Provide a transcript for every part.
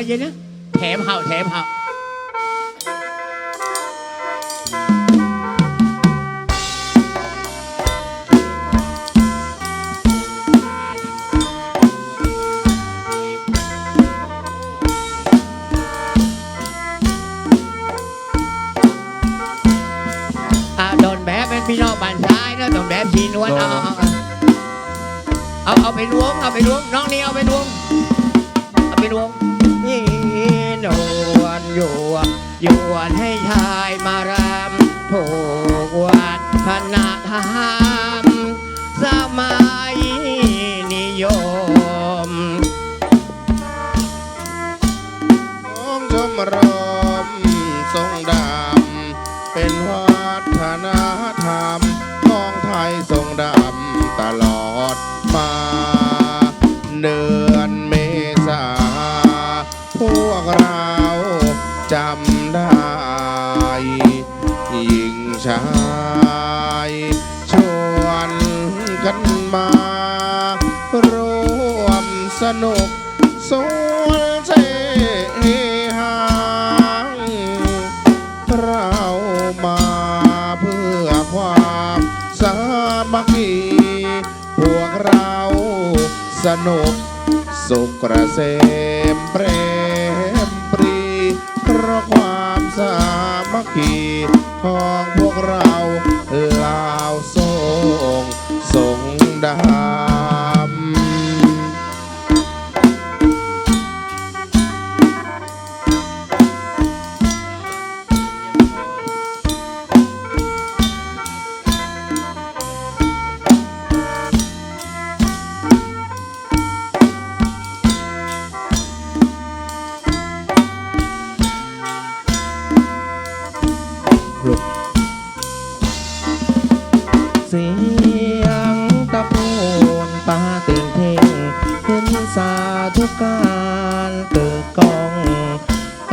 เพลงหนึ่งมาเย็นนะแถมเห่าแถมเห่าอ่าโดนแบบเป็นพี่น้องบ้านซ้ายนะโดนแบบสีนวลเอาเอาเอาเอาเอาไปล้วงเอาไปล้วงน้องนี่เอาไปล้วง ยวนให้ชายมารำผูกวัดพนาธรรมสมัยนิยมองชมรม ชายชวนกันมา ร่วมสนุกสวนเสหาเรามาเพื่อความสามัคคีพวกเราสนุกสุขเกษมเปรมปรี เพราะความสามัคคีของ เราลาวทรงสงดา การเกิดกอง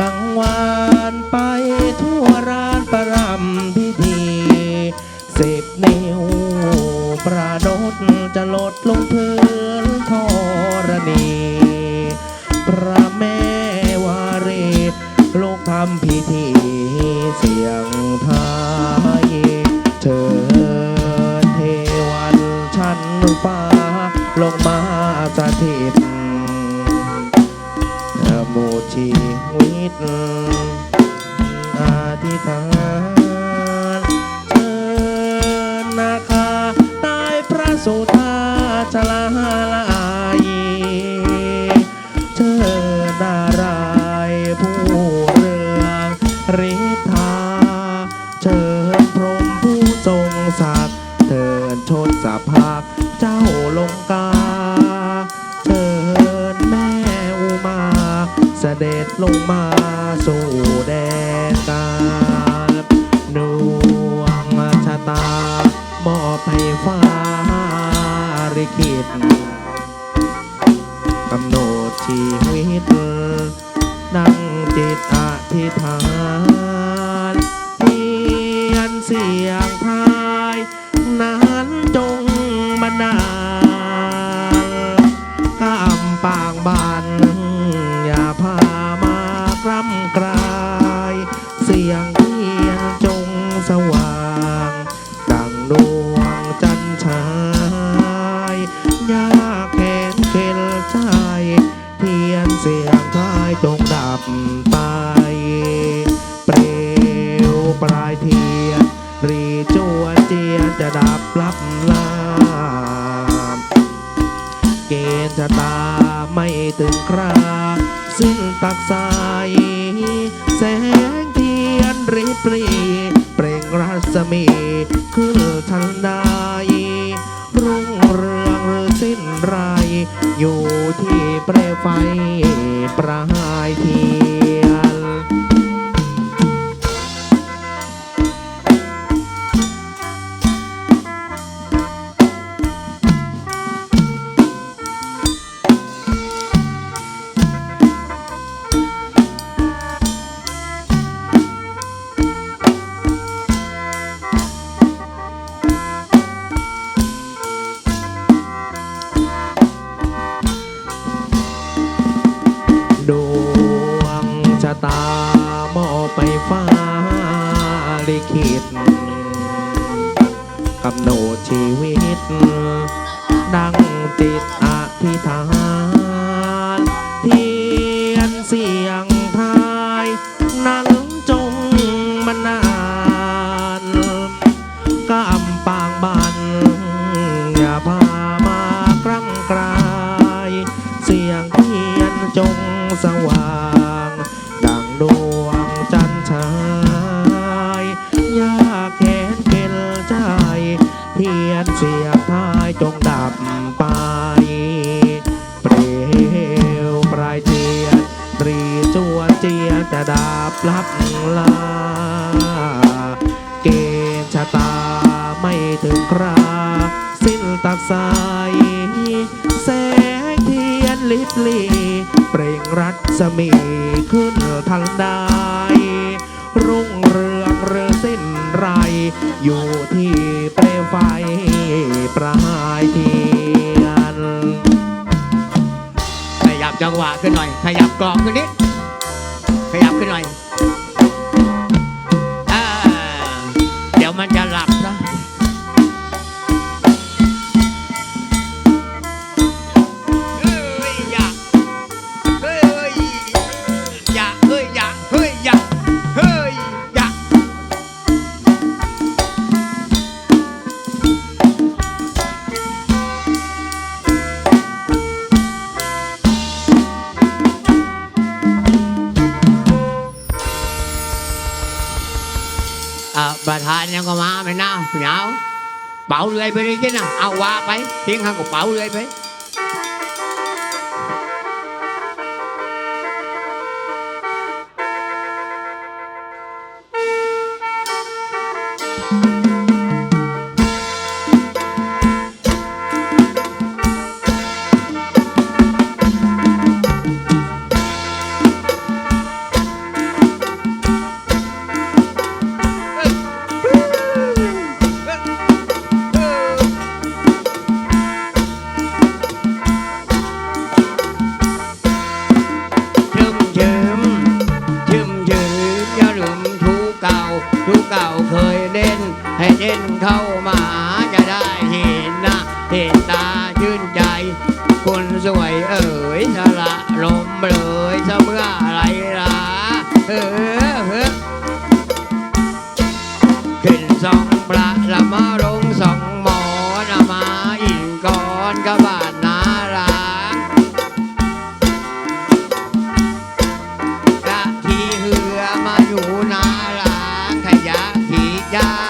กังวานไปทั่วร้านประรำพิธีสิบนิ้วประดดจะลดลงพื้นธรณี พระแม่วารีลูกทำพิธีเสียงทายเชิญเทวันชั้นฟ้าลงมาสถิตูชีวิตอธิษฐานเชิญนาคาใต้พระสุธาชลาลา เสด็จลงมาสู่แดนกาลดวงชะตา มอบให้ฟ้าริขิตกำหนดชีวิตนั่งจิตอธิษฐาน กล้ำกลา ปรีเปล่งรัศมีคือทันใดรุ่งเรืองหรือสิ้นไร อยู่ที่เปลวไฟประหายที ลิขิตกำหนดชีวิต ดังจิตอธิษฐานเทียนเสียงทายนั้นจงมันนานกำปางบัน อย่าพามากร่ำกราย เสียงเทียนจงสว่าง บลับลา เกณฑ์ชะตาไม่ถึงครา สิ้นตัดสายแสงเทียนลิบลีเปล่งรัศมีขึ้นทันใดรุ่งเรืองเรือสิ้นไร อยู่ที่เปลวไฟปลายเทียน ขยับจังหวะขึ้นหน่อย ขยับกรองขึ้นนิดขยับขึ้นหน่อย ไปเลย chứ nào เอาวาไปทิ้งห้างก็เป่าเลยไป ลืมทุกเก่า ทุกเก่าเคยเล่น ให้เล่นเข้ามาจะได้เห็นหน้าเห็นตาชื่นใจ คนสวยเอ๋ยสละลม ขี่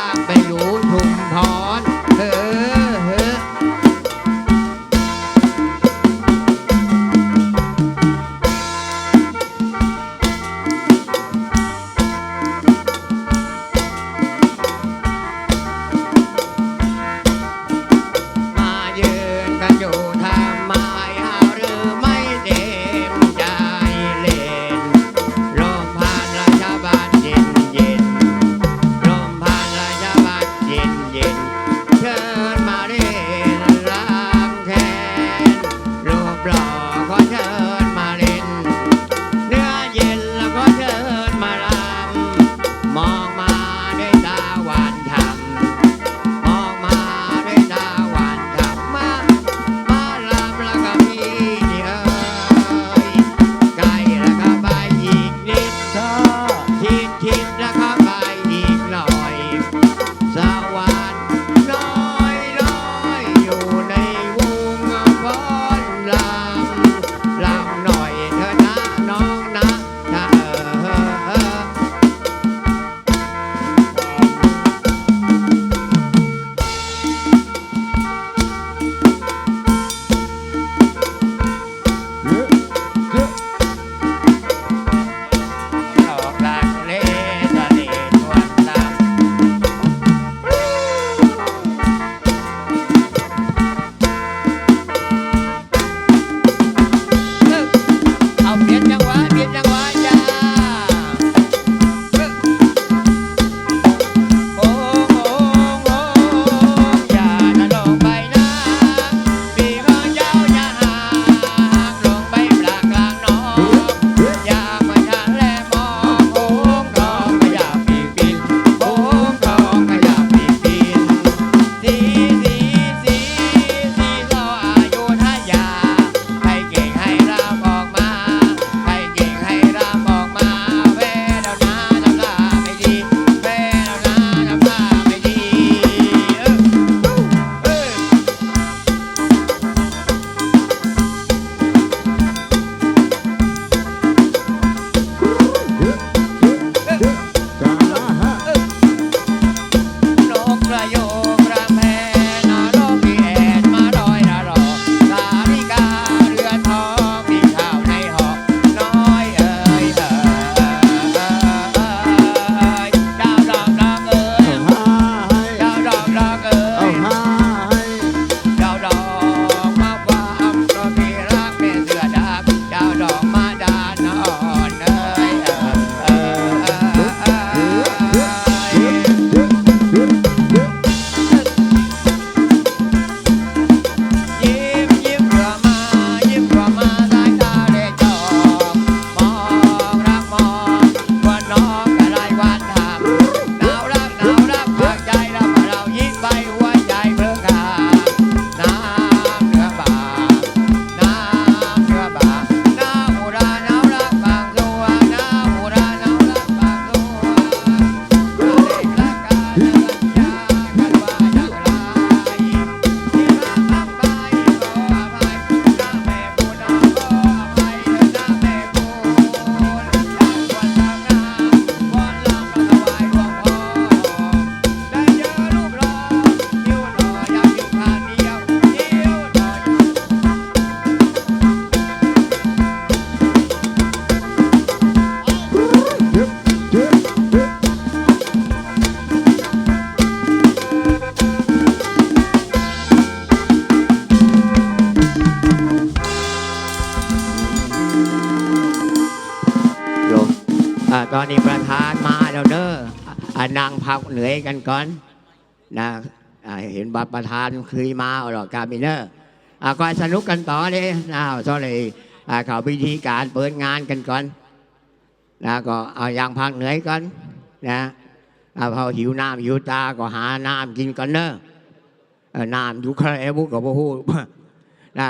เหนื่อยกันก่อนนะเห็นบัตรประธานเคยมาหรอกการมิเนอร์อะก็สนุกกันต่อเลยนะก็เลยอะเขาพิธีการเปิดงานกันก่อนนะก็เอาอย่างพักเหนื่อยก่อนนะอะพอหิวน้ำหิวตาก็หาน้ำกินก่อนเนอะน้ำอยู่ใครบุกกับพูดนะ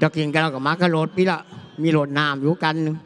จะกินกันแล้วก็มากระโดดพี่ละมีโหลดน้ำอยู่กันนึง